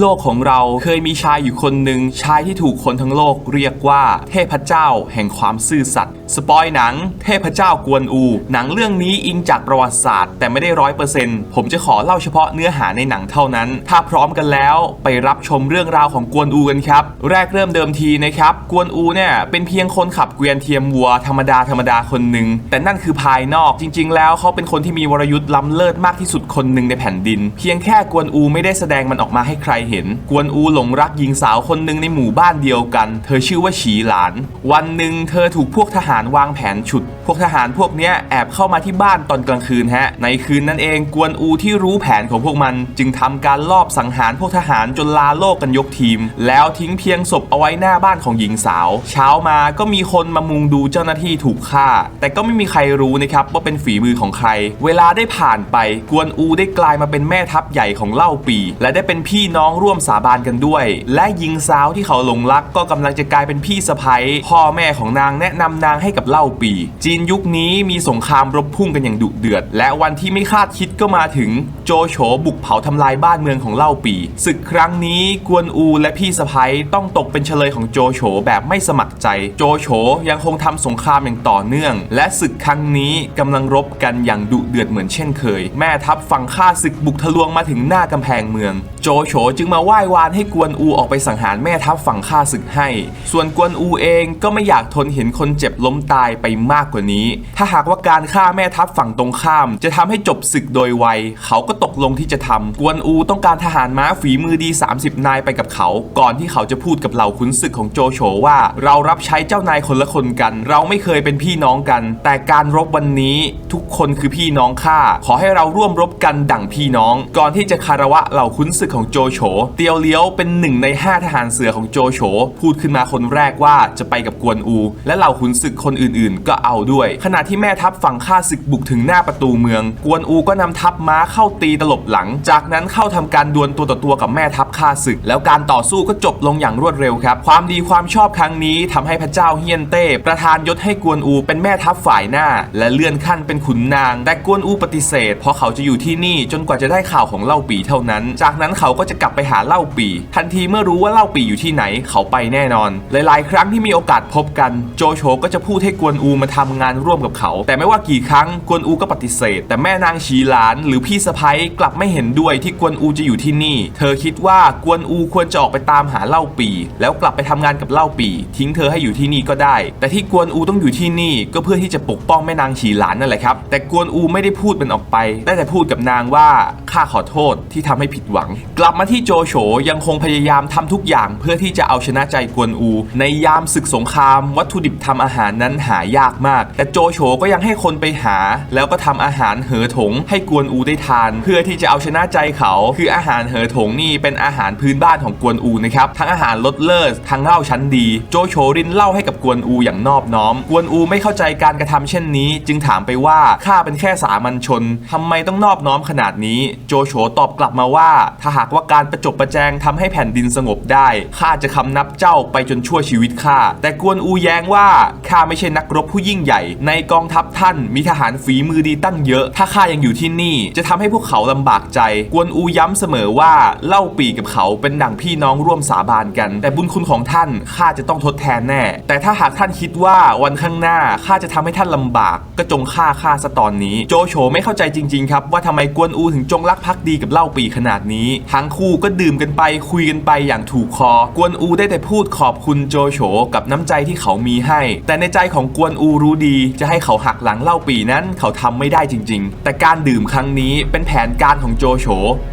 โลกของเราเคยมีชายอยู่คนหนึ่งชายที่ถูกคนทั้งโลกเรียกว่า เทพเจ้าแห่งความซื่อสัตย์สปอยหนัง เทพเจ้ากวนอู หนังเรื่องนี้อิงจากประวัติศาสตร์ แต่ไม่ได้ร้อยเปอร์เซ็นต์ผมจะขอเล่าเฉพาะเนื้อหาในหนังเท่านั้น ถ้าพร้อมกันแล้วไปรับชมเรื่องราวของกวนอูกันครับ แรกเริ่มเดิมทีนะครับ กวนอูเนี่ยเป็นเพียงคนขับเกวียนเทียมวัวธรรมดาธรรมดาคนหนึ่งแต่นั่นคือภายนอกจริง ๆ แล้วเขาเป็นคนที่มีวรยุทธ์ล้ำเลิศมากที่สุดคนหนึ่งในแผ่นดิน เพียงแค่กวนอูไม่ได้แสดงมันออกมาให้ใครเห็น กวนอูหลงรักหญิงสาวคนหนึ่งในหมู่บ้านเดียวกัน เธอชื่อว่าฉีหลาน วันหนึ่งเธอถูกพวกทหารวางแผนฉุดพวกทหารพวกนี้แอบเข้ามาที่บ้านตอนกลางคืนฮะ ในคืนนั้นเองกวนอูที่รู้แผนของพวกมัน จึงทำการลอบสังหารพวกทหารจนลาโลกกันยกทีม แล้วทิ้งเพียงศพเอาไว้หน้าบ้านของหญิงสาว เช้ามาก็มีคนมามุงดูเจ้าหน้าที่ถูกฆ่า แต่ก็ไม่มีใครรู้นะครับว่าเป็นฝีมือของใคร เวลาได้ผ่านไปกวนอูได้กลายมาเป็นแม่ทัพใหญ่ของเล่าปี และได้เป็นพี่น้องร่วมสาบานกันด้วย และหญิงสาวที่เขาหลงรักก็กำลังจะกลายเป็นพี่สะใภ้พ่อแม่ของนางแนะนำนางให้กับเล่าปีจีนยุคนี้มีสงครามรบพุ่งกันอย่างดุเดือด และวันที่ไม่คาดคิดก็มาถึงโจโฉบุกเผาทำลายบ้านเมืองของเล่าปีศึกครั้งนี้กวนอูและพี่สะใภ้ต้องตกเป็นเฉลยของโจโฉแบบไม่สมัครใจ โจโฉยังคงทำสงครามอย่างต่อเนื่อง และศึกครั้งนี้กำลังรบกันอย่างดุเดือดเหมือนเช่นเคย แม่ทัพฝั่งข้าศึกบุกทะลวงมาถึงหน้ากำแพงเมือง โจโฉจึงมาไหว้วานให้กวนอูออกไปสังหารแม่ทัพฝั่งข้าศึกให้ ส่วนกวนอูเองก็ไม่อยากทนเห็นคนเจ็บล้มตายไปมากกว่านี้ ถ้าหากว่าการฆ่าแม่ทัพฝั่งตรงข้าม จะทำให้จบศึกโดยไว เขาก็ตกลงที่จะทำกวนอูต้องการทหารม้าฝีมือดี 30 นายไปกับเขา ก่อนที่เขาจะพูดกับเหล่าขุนศึกของโจโฉว่า เรารับใช้เจ้านายคนละคนกัน เราไม่เคยเป็นพี่น้องกัน แต่การรบวันนี้ทุกคนคือพี่น้องข้าขอให้เราร่วมรบกันดั่งพี่น้อง ก่อนที่จะคารวะเหล่าขุนศึกของโจโฉเตียวเลี้ยวเป็นหนึ่งในห้าทหารเสือของโจโฉพูดขึ้นมาคนแรกว่าจะไปกับกวนอู และเหล่าขุนศึกคนอื่นๆ ก็เอาด้วยขณะที่แม่ทัพฝั่งข้าศึกบุกถึงหน้าประตูเมือง กวนอูก็นำทัพม้าเข้าตีตลบหลัง จากนั้นเข้าทำการดวลตัวต่อตัวกับแม่ทัพข้าศึก แล้วการต่อสู้ก็จบลงอย่างรวดเร็วครับ ความดีความชอบครั้งนี้ทำให้พระเจ้าเฮียนเต้ ประทานยศให้กวนอูเป็นแม่ทัพฝ่ายหน้า และเลื่อนขั้นเป็นขุนนาง แต่กวนอูปฏิเสธ เพราะเขาจะอยู่ที่นี่จนกว่าจะได้ข่าวของเล่าปีเท่านั้น จากนั้นเขาก็จะกลับไปหาเล่าปี ทันทีเมื่อรู้ว่าเล่าปีอยู่ที่ไหนเขาไปแน่นอน หลาย ๆ ครั้งที่มีโอกาสพบกัน โจโฉก็จะพูดให้กวนอูมาทำงานร่วมกับเขา แต่ไม่ว่ากี่ครั้งกวนอูก็ปฏิเสธ แต่แม่นางชีหลาน หรือพี่สะพ้ยกลับไม่เห็นด้วยที่กวนอูจะอยู่ที่นี่ เธอคิดว่ากวนอูควรจะออกไปตามหาเล่าปี แล้วกลับไปทำงานกับเล่าปี ทิ้งเธอให้อยู่ที่นี่ก็ได้ แต่ที่กวนอูต้องอยู่ที่นี่ก็เพื่อที่จะปกป้องแม่นางฉีหลานนั่นแหละครับ แต่กวนอูไม่ได้พูดมันออกไป ได้แต่พูดกับนางว่าข้าขอโทษที่ทำให้ผิดหวัง กลับมาที่โจโฉยังคงพยายามทำทุกอย่างเพื่อที่จะเอาชนะใจกวนอู ในยามศึกสงคราม วัตถุดิบทำอาหารนั้นหายากมากแต่โจโฉก็ยังให้คนไปหา แล้วก็ทำอาหารเหอถง ให้กวนอูได้ทาน เพื่อที่จะเอาชนะใจเขา คืออาหารเหอถงนี่เป็นอาหารพื้นบ้านของกวนอูนะครับทั้งอาหารรสเลิศทั้งเหล้าชั้นดี โจโฉรินเล้าให้กับกวนอูอย่างนอบน้อม กวนอูไม่เข้าใจการกระทำเช่นนี้ จึงถามไปว่าข้าเป็นแค่สามัญชนทำไมต้องนอบน้อมขนาดนี้ โจโฉตอบกลับมาว่า ถ้าหากว่าการประจบประแจงทำให้แผ่นดินสงบได้ข้าจะคำนับเจ้าไปจนชั่วชีวิตข้าแต่กวนอูแย้งว่าข้าไม่ใช่นักรบผู้ยิ่งใหญ่ในกองทัพท่านมีทหารฝีมือดีตั้งเยอะ ถ้าข้ายังอยู่ที่นี่ จะทำให้พวกเขาลำบากใจ กวนอูย้ำเสมอว่าเล่าปีกับเขาเป็นดั่งพี่น้องร่วมสาบานกัน แต่บุญคุณของท่านข้าจะต้องทดแทนแน่ แต่ถ้าหากท่านคิดว่าวันข้างหน้าข้าจะทำให้ท่านลำบากก็จงฆ่าข้าซะตอนนี้ โจโฉไม่เข้าใจจริง ๆ ครับ ว่าทำไมกวนอูถึงจงรักภักดีกับเล่าปีขนาดนี้ ทั้งคู่ก็ดื่มกันไปคุยกันไปอย่างถูกคอ กวนอูได้แต่พูดขอบคุณโจโฉกับน้ำใจที่เขามีให้ แต่ในใจของกวนอูรู้ดีจะให้เขาหักหลังเล่าปีนั้นเขาทำไม่ได้จริง ๆ แต่การดื่มครั้งนี้เป็นแผนการของโจโฉ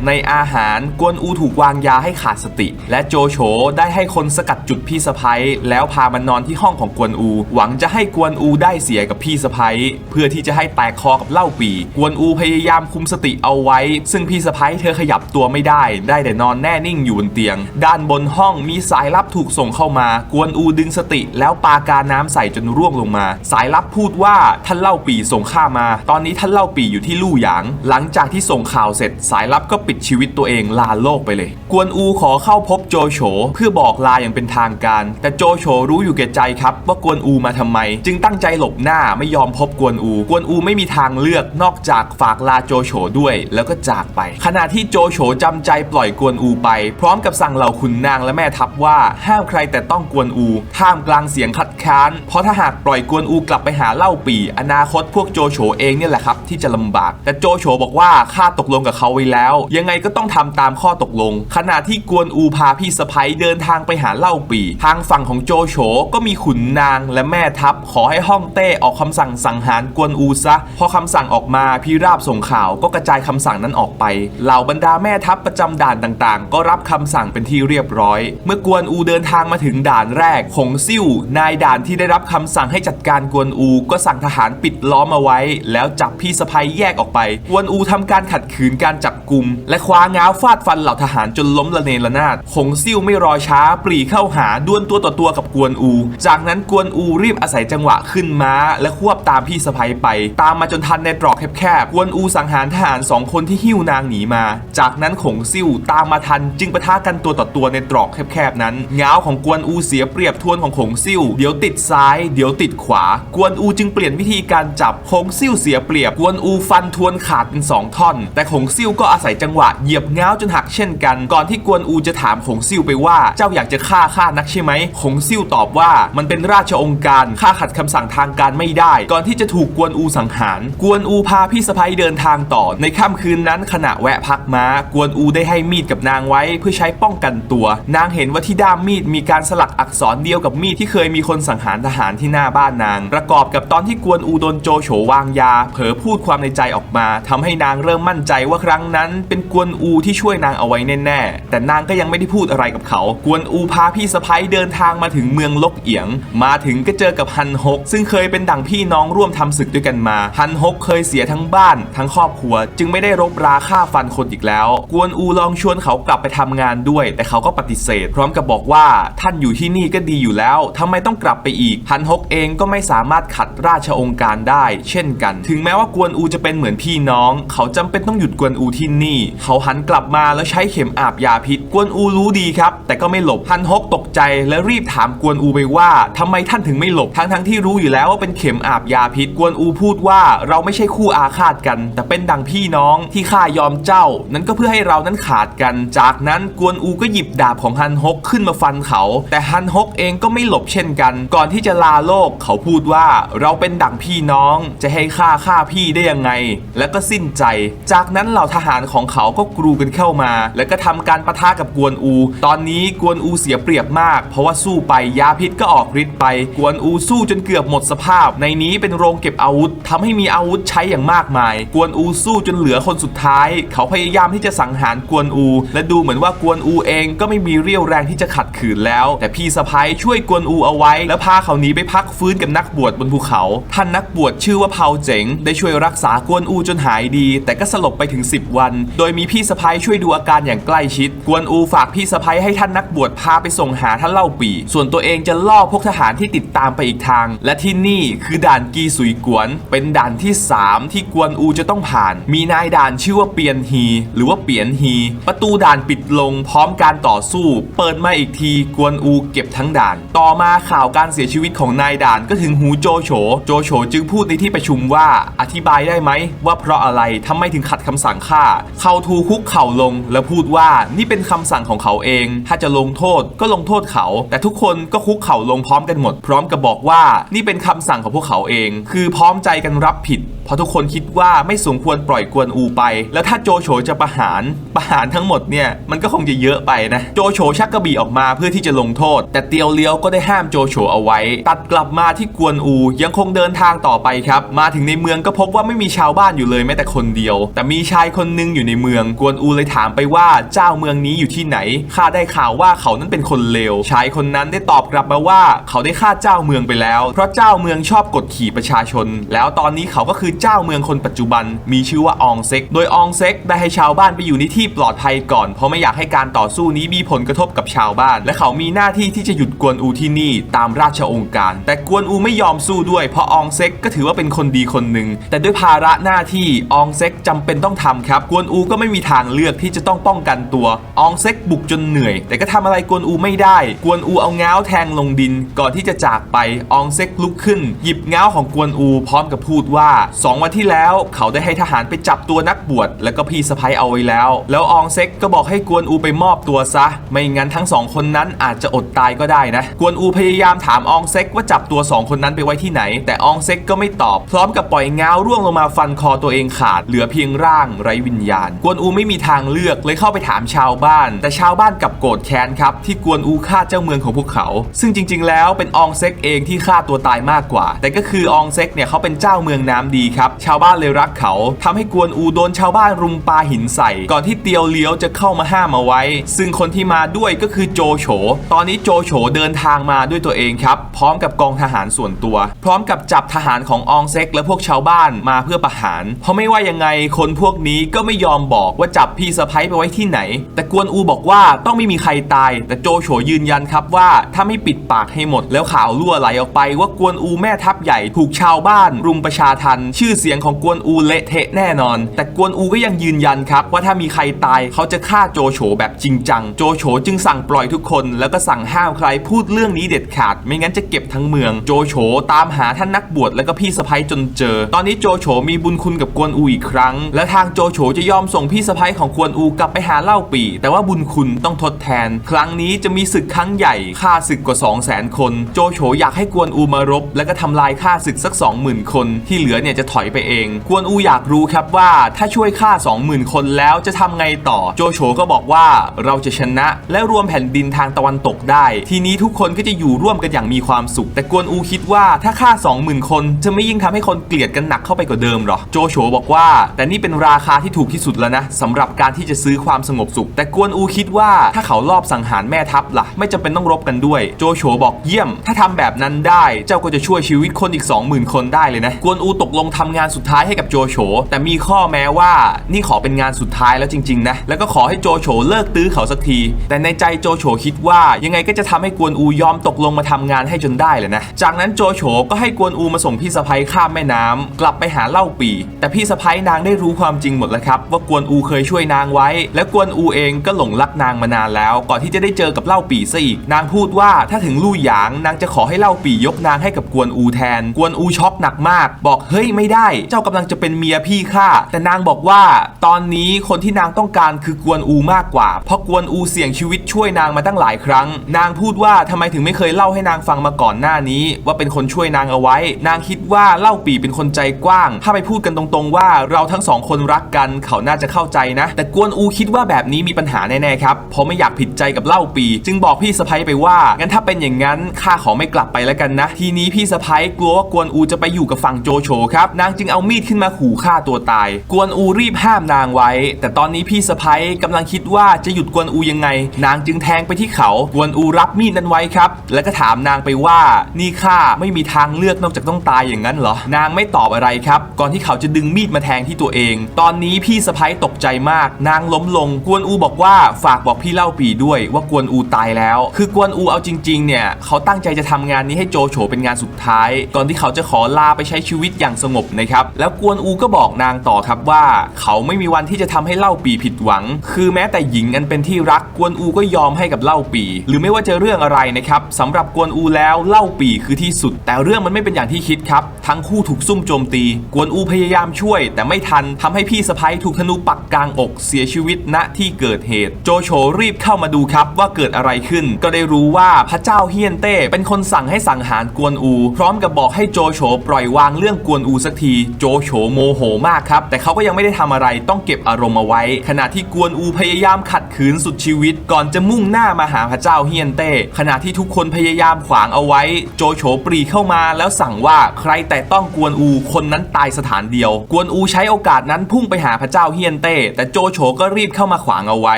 ในอาหารกวนอูถูกวางยาให้ขาดสติ และโจโฉได้ให้คนสกัดจุดพี่สะพ้ยแล้วพามานนอนที่ห้องของกวนอู หวังจะให้กวนอูได้เสียกับพี่สะพ้ยเพื่อที่จะให้แตกคอกับเล่าปี กวนอูพยายามคุมสติเอาไว้ ซึ่งพี่สะพ้ยเธอขยับตัวไม่ได้ ได้แต่นอนแน่นิ่งอยู่บนเตียง ด้านบนห้องมีสายลับถูกส่งเข้ามา กวนอูดึงสติแล้วปากาน้ำใส่จนร่วงลงมา สายลับรับพูดว่าท่านเล่าปีส่งข้ามา ตอนนี้ท่านเล่าปีอยู่ที่ลู่หยาง หลังจากที่ส่งข่าวเสร็จ สายลับก็ปิดชีวิตตัวเองลาโลกไปเลย กวนอูขอเข้าพบโจโฉเพื่อบอกลาอย่างเป็นทางการ แต่โจโฉรู้อยู่แก่ใจครับ ว่ากวนอูมาทำไม จึงตั้งใจหลบหน้าไม่ยอมพบกวนอู กวนอูไม่มีทางเลือกนอกจากฝากลาโจโฉด้วยแล้วก็จากไป ขณะที่โจโฉจำใจปล่อยกวนอูไป พร้อมกับสั่งเหล่าขุนนางและแม่ทัพว่าห้ามใครแต่ต้องกวนอูท่ามกลางเสียงคัดค้าน เพราะถ้าหากปล่อยกวนอูกลับไปหาเล่าปีอนาคตพวกโจโฉเองเนี่ยแหละครับที่จะลำบาก แต่โจโฉบอกว่าข้าตกลงกับเขาไว้แล้ว ยังไงก็ต้องทำตามข้อตกลง ขณะที่กวนอูพาพี่สะพ้ยเดินทางไปหาเล่าปี ทางฝั่งของโจโฉก็มีขุนนางและแม่ทัพ ขอให้ฮ่องเต้ออกคำสั่งสังหารกวนอูซะ พอคำสั่งออกมาพี่ราบส่งข่าวก็กระจายคำสั่งนั้นออกไป เหล่าบรรดาแม่ทัพประจำด่านต่างๆ ก็รับคำสั่งเป็นที่เรียบร้อย เมื่อกวนอูเดินทางมาถึงด่านแรกหงซิ่วนายด่านที่ได้รับคำสั่งให้จัดการกวนอูก็สั่งทหารปิดล้อมเอาไว้ แล้วจับพี่สะพ้ยแยกออกไป กวนอูทำการขัดขืนการจับ กุม และคว้าง้าวฟาดฟันเหล่าทหารจนล้มละเนระนาดหงซิ่วไม่รอช้าปรีเข้าหาด้วลตัวต่อตัวกับกวนอู จากนั้นกวนอูรีบอาศัยจังหวะขึ้นม้า และควบตามพี่สะพ้ยไป ตามมาจนทันในตรอกแคบๆกวนอูสังหารทหารสองคนที่หิ้วนางหนีมา จากนั้นขงซิ่วตามมาทันจึงปะทะกันตัวต่อตัวในตรอกแคบๆนั้นง้าวของกวนอูเสียเปรียบทวนของขงซิ่วเดี๋ยวติดซ้าย เดี๋ยวติดขวา กวนอูจึงเปลี่ยนวิธีการจับขงซิ่วเสียเปรียบ กวนอูฟันทวนขาดเป็นสองท่อน แต่ขงซิ่วก็อาศัยจังหวะเหยียบง้าวจนหักเช่นกัน ก่อนที่กวนอูจะถามขงซิ่วไปว่าเจ้าอยากจะฆ่าข้านักใช่ไหมขงซิ่วตอบว่ามันเป็นราชองค์การข้าขัดคำสั่งทางการไม่ได้ ก่อนที่จะถูกกวนอูสังหาร กวนอูพาพี่สะพ้ยเดินทางต่อ ในค่ำคืนนั้นขณะแวะพักม้า กวนอูได้ให้มีดกับนางไว้ เพื่อใช้ป้องกันตัว นางเห็นว่าที่ด้ามมีดมีการสลักอักษรเดียวกับมีดที่เคยมีคนสังหารทหารที่หน้าบ้านนาง ประกอบกับตอนที่กวนอูโดนโจโฉวางยา เผลอพูดความในใจออกมาทำให้นางเริ่มมั่นใจว่าครั้งนั้นเป็นกวนอูที่ช่วยนางเอาไว้แน่ๆ แต่นางก็ยังไม่ได้พูดอะไรกับเขา กวนอูพาพี่สะพ้ยเดินทางมาถึงเมืองลกเอียง มาถึงก็เจอกับฮันฮก ซึ่งเคยเป็นดั่งพี่น้องร่วมทำศึกด้วยกันมา ฮันฮกเคยเสียทั้งบ้านทั้งครอบครัว จึงไม่ได้รบราฆ่าฟันคนอีกแล้ว กวนอูลองชวนเขากลับไปทำงานด้วย แต่เขาก็ปฏิเสธ พร้อมกับบอกว่าท่านอยู่ที่นี่ก็ดีอยู่แล้วทำไมต้องกลับไปอีก ฮันฮกเองก็ไม่สามารถขัดราชองค์การได้ เช่นกัน ถึงแม้ว่ากวนอูจะเป็นเหมือนพี่น้อง เขาจำเป็นต้องหยุดกวนอูที่นี่ เขาหันกลับมาแล้วใช้เข็มอาบยาพิษ กวนอูรู้ดีครับ แต่ก็ไม่หลบฮันฮกตกใจและรีบถามกวนอูไปว่าทำไมท่านถึงไม่หลบทั้งทั้งๆที่รู้อยู่แล้วว่าเป็นเข็มอาบยาพิษ กวนอูพูดว่าเราไม่ใช่คู่อาฆาตกัน แต่เป็นดังพี่น้องที่ข้ายอมเจ้า นั้นก็เพื่อให้เรานั้นขาดกัน จากนั้นกวนอูก็หยิบดาบของฮันฮกขึ้นมาฟันเขา แต่ฮันฮกเองก็ไม่หลบเช่นกัน ก่อนที่จะลาโลกเขาพูดว่าเราเป็นดั่งพี่น้องจะให้ฆ่าฆ่าพี่ได้ยังไง แล้วก็สิ้นใจ จากนั้นเหล่าทหารของเขาก็กรูกันเข้ามา แล้วก็ทำการปะทะกับกวนอู ตอนนี้กวนอูเสียเปรียบมาก เพราะว่าสู้ไปยาพิษก็ออกฤทธิ์ไป กวนอูสู้จนเกือบหมดสภาพ ในนี้เป็นโรงเก็บอาวุธทำให้มีอาวุธใช้อย่างมากมาย กวนอูสู้จนเหลือคนสุดท้าย เขาพยายามที่จะสังหารกวนอู และดูเหมือนว่ากวนอูเองก็ไม่มีเรี่ยวแรงที่จะขัดขืนแล้ว แต่พี่สะพ้ายช่วยกวนอูเอาไว้ แล้วพาเขาหนีไปพักฟื้นกับนักบวชบนภูเขา ท่านนักบวชชื่อว่าเผาเจ๋ง ได้ช่วยรักษากวนอูจนหายดี แต่ก็สลบไปถึง 10 วันโดยมีพี่สะพ้ายช่วยดูอาการอย่างใกล้ชิด กวนอูฝากพี่สะพ้ายให้ท่านนักบวชพาไปส่งหาท่านเล่าปี ส่วนตัวเองจะล่อพวกทหารที่ติดตามไปอีกทาง และที่นี่คือด่านกีสุยกวน เป็นด่านที่ 3 ที่กวนอูจะต้องผ่าน มีนายด่านชื่อว่าเปียนฮี หรือว่าเปียนฮี ประตูด่านปิดลงพร้อมการต่อสู้ เปิดมาอีกทีกวนอูเก็บทั้งด่าน ต่อมาข่าวการเสียชีวิตของนายด่านก็ถึงหูโจโฉ โจโฉจึงพูดในที่ประชุมว่า อธิบายได้ไหมว่าเพราะอะไรทำไมถึงขัดคำสั่งข้าเขาทูคุกเข่าลง แล้วพูดว่านี่เป็นคำสั่งของเขาเอง ถ้าจะลงโทษก็ลงโทษเขา แต่ทุกคนก็คุกเข่าลงพร้อมกันหมด พร้อมกับบอกว่านี่เป็นคำสั่งของพวกเขาเอง คือพร้อมใจกันรับผิด เพราะทุกคนคิดว่าไม่สมควรปล่อยกวนอูไป แล้วถ้าโจโฉจะประหารประหารทั้งหมดเนี่ยมันก็คงจะเยอะไปนะโจโฉชักกระบี่ออกมาเพื่อที่จะลงโทษ แต่เตียวเลี้ยวก็ได้ห้ามโจโฉเอาไว้ ตัดกลับมาที่กวนอูยังคงเดินทางต่อไปครับ มาถึงในเมืองก็พบว่าไม่มีชาวบ้านอยู่เลยแม้แต่คนเดียว แต่มีชายคนหนึงอยู่ในเมือง กวนอูเลยถามไปว่าเจ้าเมืองนี้อยู่ที่ไหน ข้าได้ข่าวว่าเขานั้นเป็นคนเลว ชายคนนั้นได้ตอบกลับมาว่าเขาได้ฆ่าเจ้าเมืองไปแล้ว เพราะเจ้าเมืองชอบกดขี่ประชาชน แล้วตอนนี้เขาก็คือเจ้าเมืองคนปัจจุบัน มีชื่อว่าอองเซ็ก โดยอองเซ็กได้ให้ชาวบ้านไปอยู่ในที่ปลอดภัยก่อน เพราะไม่อยากให้การต่อสู้นี้มีผลกระทบกับชาวบ้าน และเขามีหน้าที่ที่จะหยุดกวนอูที่นี่ตามราชองค์การ แต่กวนอูไม่ยอมสู้ด้วย เพราะอองเซ็กก็ถือว่าเป็นคนดีคนหนึ่งแต่ด้วยภาระหน้าที่อองเซ็กจำเป็นต้องทำครับกวนนอูก็ไม่มีทางเลือกที่จะต้องป้องกันตัว อองเซ็กบุกจนเหนื่อย แต่ก็ทำอะไรกวนอูไม่ได้ กวนอูเอาเง้าแทงลงดิน ก่อนที่จะจากไป อองเซ็กลุกขึ้น หยิบเง้าของกวนอู พร้อมกับพูดว่า 2 วันที่แล้วเขาได้ให้ทหารไปจับตัวนักบวชแล้วก็พี่สะพ้ยเอาไว้แล้ว แล้วอองเซ็กก็บอกให้กวนอูไปมอบตัวซะ ไม่งั้นทั้งสองคนนั้นอาจจะอดตายก็ได้นะ กวนอูพยายามถามอองเซ็กว่าจับตัวสองคนนั้นไปไว้ที่ไหน แต่อองเซ็กก็ไม่ตอบ พร้อมกับปล่อยเงาร่วงลงมาฟันคอตัวเองขาด เหลือเพียงร่างไร้วิญญาณ กวนอูไม่มีทางเลือกเลยเข้าไปถามชาวบ้าน แต่ชาวบ้านกลับโกรธแค้นครับที่กวนอูฆ่าเจ้าเมืองของพวกเขา ซึ่งจริง ๆ แล้วเป็นอองเซ็กเองที่ฆ่าตัวตายมากกว่า แต่ก็คือองเซ็กเนี่ยเขาเป็นเจ้าเมืองน้ำดีครับ ชาวบ้านเลยรักเขาทำให้กวนอูโดนชาวบ้านรุมปาหินใส่ ก่อนที่เตียวเลี้ยวจะเข้ามาห้ามเอาไว้ ซึ่งคนที่มาด้วยก็คือโจโฉ ตอนนี้โจโฉเดินทางมาด้วยตัวเองครับ พร้อมกับกองทหารส่วนตัว พร้อมกับจับทหารของอองเซ็กและพวกชาวบ้านมาเพื่อประหาร เพราะไม่ว่ายังไงคนพวกนี้ก็ไม่ยอมบอกว่าจับพี่สะพ้ยไปไว้ที่ไหน แต่กวนอูบอกว่าต้องไม่มีใครตาย แต่โจโฉยืนยันครับว่าถ้าไม่ปิดปากให้หมดแล้วข่าวรั่วไหลออกไปว่ากวนอูแม่ทัพใหญ่ถูกชาวบ้าน รุมประชาทันชื่อเสียงของกวนอูเละเทะแน่นอน แต่กวนอูก็ยังยืนยันครับ ว่าถ้ามีใครตายเขาจะฆ่าโจโฉแบบจริงจัง โจโฉจึงสั่งปล่อยทุกคน แล้วก็สั่งห้ามใครพูดเรื่องนี้เด็ดขาด ไม่งั้นจะเก็บทั้งเมือง โจโฉตามหาท่านนักบวชแล้วก็พี่สะพ้ยจนเจอ ตอนนี้โจโฉมีบุญคุณกับกวนอูอีกครั้ง และทางโจโฉจะยอมส่งพี่สะพ้ยของกวนอูกลับไปหาเล่าปี แต่ว่าบุญคุณต้องทดแทน ครั้งนี้จะมีศึกครั้งใหญ่ฆ่าศึกกว่า 2 0 0 0 0 0 คน โจโฉอยากให้กวนอูมารบ แล้วก็ทำลายฆ่าศึกสัก 20,000 คน ที่เหลือเนี่ยจะถอยไปเอง กวนอูอยากรู้ครับว่าถ้าช่วยฆ่า 20,000 คนแล้วจะทำไงต่อ โจโฉก็บอกว่าเราจะชนะ และรวมแผ่นดินทางตะวันตกได้ ทีนี้ทุกคนก็จะอยู่ร่วมกันอย่างมีความสุข แต่กวนอูคิดว่าถ้าฆ่า 20,000 คน จะไม่ยิ่งทำให้คนเกลียดกันหนักเข้าไปกว่าเดิมหรอ โจโฉบอกว่า แต่นี่เป็นราคาที่ถูกที่สุดแล้วนะสำหรับการที่จะซื้อความสงบสุข แต่กวนอูคิดว่าถ้าเขาลอบสังหารแม่ทัพล่ะ ไม่จำเป็นต้องรบกันด้วย โจโฉบอกเยี่ยม ถ้าทำแบบนั้นได้เจ้าก็จะช่วยชีวิตคนอีก 20,000 คนได้เลยนะ กวนอูตกลงทำงานสุดท้ายให้กับโจโฉแต่มีข้อแม้ว่านี่ขอเป็นงานสุดท้ายแล้วจริงๆนะแล้วก็ขอให้โจโฉเลิกตื้อเขาสักที แต่ในใจโจโฉคิดว่ายังไงก็จะทำให้กวนอูยอมตกลงมาทำงานให้จนได้เลยนะจากนั้นโจโฉก็ให้กวนอูมาส่งพี่สะพ้ยข้ามแม่น้ำกลับไปหาเล่าปี แต่พี่สะพ้ยนางได้รู้ความจริงหมดแล้วครับว่ากวนอูเคยช่วยนางไว้ และกวนอูเองก็หลงรักนางมานานแล้ว ก่อนที่จะได้เจอกับเล่าปีซะอีก นางพูดว่าถ้าถึงลู่หยางนางจะขอให้เล่าปียกนางให้กับกวนอูแทน กวนอูช็อกหนักมาก บอกเฮ้ยไม่ได้ เจ้ากำลังจะเป็นเมียพี่ข้าแต่นางบอกว่าตอนนี้คนที่นางต้องการคือกวนอูมากกว่า เพราะกวนอูเสี่ยงชีวิตช่วยนางมาตั้งหลายครั้ง นางพูดว่าทำไมถึงไม่เคยเล่าให้นางฟังมาก่อนหน้านี้ ว่าเป็นคนช่วยนางเอาไว้ นางคิดว่าเล่าปีเป็นคนใจกว้าง ถ้าไปพูดกันตรงๆว่าเราทั้งสองคนรักกันเขาน่าจะเข้าใจนะ แต่กวนอูคิดว่าแบบนี้มีปัญหาแน่ๆครับเพราะไม่อยากผิดใจกับเล่าปี จึงบอกพี่สะพ้ยไปว่างั้นถ้าเป็นอย่างนั้นข้าขอไม่กลับไปแล้วกันนะ ทีนี้พี่สะพ้ยกลัวว่ากวนอูจะไปอยู่กับฝั่งโจโฉครับนางจึงเอามีดขึ้นมาขู่ฆ่าตัวตาย กวนอูรีบห้ามนางไว้ แต่ตอนนี้พี่สะพ้ยกำลังคิดว่าจะหยุดกวนอูยังไง นางจึงแทงไปที่เขา กวนอูรับมีดนั้นไว้ครับ แล้วก็ถามนางไปว่านี่ข้าไม่มีทางเลือกนอกจากต้องตายอย่างนั้นเหรอ นางไม่ตอบอะไรครับ ก่อนที่เขาจะดึงมีดมาแทงที่ตัวเอง ตอนนี้พี่สะพ้ยตกใจมาก นางล้มลง กวนอูบอกว่าฝากบอกพี่เล่าปีด้วยว่ากวนอูตายแล้ว คือกวนอูเอาจริงๆเนี่ยเขาตั้งใจจะทำงานนี้ให้โจโฉเป็นงานสุดท้าย ก่อนที่เขาจะขอลาไปใช้ชีวิตอย่างสงบนะครับแล้วกวนอูก็บอกนางต่อครับว่า เขาไม่มีวันที่จะทำให้เล่าปีผิดหวัง คือแม้แต่หญิงอันเป็นที่รักกวนอูก็ยอมให้กับเล่าปี หรือไม่ว่าจะเรื่องอะไรนะครับสำหรับกวนอูแล้วเล่าปีคือที่สุด แต่เรื่องมันไม่เป็นอย่างที่คิดครับ ทั้งคู่ถูกซุ่มโจมตี กวนอูพยายามช่วย แต่ไม่ทันทำให้พี่สะพ้ยถูกธนูปักกลางอกเสียชีวิตณที่เกิดเหตุ โจโฉรีบเข้ามาดูครับว่าเกิดอะไรขึ้น ก็ได้รู้ว่าพระเจ้าเฮียนเต้เป็นคนสั่งให้สังหารกวนอู พร้อมกับบอกให้โจโฉปล่อยวางเรื่องกวนอูสักที โจโฉโมโหมากครับ แต่เขาก็ยังไม่ได้ทำอะไรต้องเก็บอารมณ์เอาไว้ ขณะที่กวนอูพยายามขัดขืนสุดชีวิต ก่อนจะมุ่งหน้ามาหาพระเจ้าเฮียนเต้ขณะที่ทุกคนพยายามขวางเอาไว้ โจโฉปรีเข้ามาแล้วสั่งว่าใครแต่ต้องกวนอูคนนั้นตายสถานเดียว กวนอูใช้โอกาสนั้นพุ่งไปหาพระเจ้าเฮียนเต้แต่โจโฉก็รีบเข้ามาขวางเอาไว้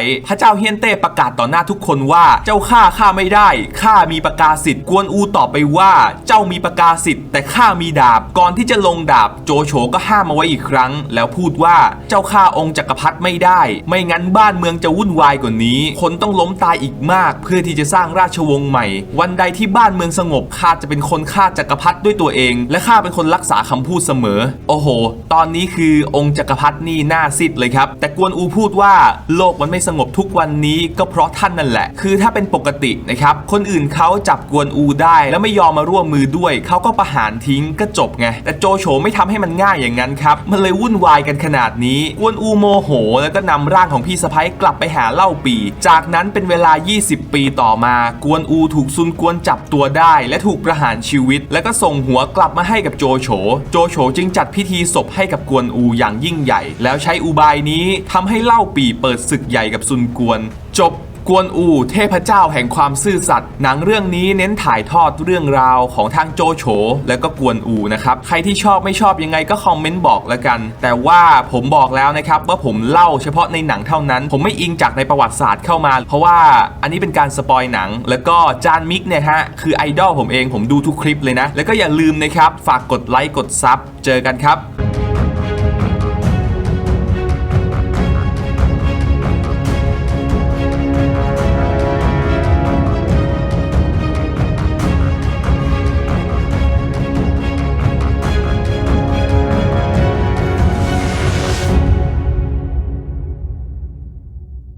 พระเจ้าเฮียนเต้ประกาศต่อหน้าทุกคนว่าเจ้าข้าข้าไม่ได้ข้ามีประกาศสิทธิ์กวนอูตอบไปว่า เจ้ามีประกาศสิทธิ์แต่ข้ามีดาบก่อนที่จะลงดาบ โจโฉก็ห้ามเอาไว้อีกครั้ง แล้วพูดว่าเจ้าข้าองค์จักรพรรดิไม่ได้ ไม่งั้นบ้านเมืองจะวุ่นวายกว่านี้ คนต้องล้มตายอีกมาก เพื่อที่จะสร้างราชวงศ์ใหม่ วันใดที่บ้านเมืองสงบข้าจะเป็นคนฆ่าจักรพรรดิด้วยตัวเอง และข้าเป็นคนรักษาคำพูดเสมอ โอ้โห ตอนนี้คือองค์จักรพรรดินี่หน้าซิดเลยครับ แต่กวนอูพูดว่าโลกมันไม่สงบทุกวันนี้ก็เพราะท่านนั่นแหละ คือถ้าเป็นปกตินะครับคนอื่นเขาจับกวนอูได้ แล้วไม่ยอมมาร่วมมือด้วยเขาก็ประหารทิ้งก็จบไงแต่โจโฉไม่ทำให้มันง่ายอย่างนั้นครับมันเลยวุ่นวายกันขนาดนี้ กวนอูโมโห แล้วก็นำร่างของพี่สะพ้ยกลับไปหาเล่าปี จากนั้นเป็นเวลา 20 ปีต่อมา กวนอูถูกซุนกวนจับตัวได้ และถูกประหารชีวิต แล้วก็ส่งหัวกลับมาให้กับโจโฉโจโฉจึงจัดพิธีศพให้กับกวนอูอย่างยิ่งใหญ่ แล้วใช้อุบายนี้ทำให้เล่าปีเปิดศึกใหญ่กับซุนกวน จบกวนอูเทพเจ้าแห่งความซื่อสัตย์หนังเรื่องนี้เน้นถ่ายทอดเรื่องราวของทางโจโฉและก็กวนอูนะครับ ใครที่ชอบไม่ชอบยังไงก็คอมเมนต์บอกแล้วกัน แต่ว่าผมบอกแล้วนะครับว่าผมเล่าเฉพาะในหนังเท่านั้น ผมไม่อิงจากในประวัติศาสตร์เข้ามา เพราะว่าอันนี้เป็นการสปอยหนัง แล้วก็จานมิกเนี่ยฮะคือไอดอลผมเองผมดูทุกคลิปเลยนะ แล้วก็อย่าลืมนะครับฝากกดไลค์กดซับเจอกันครับ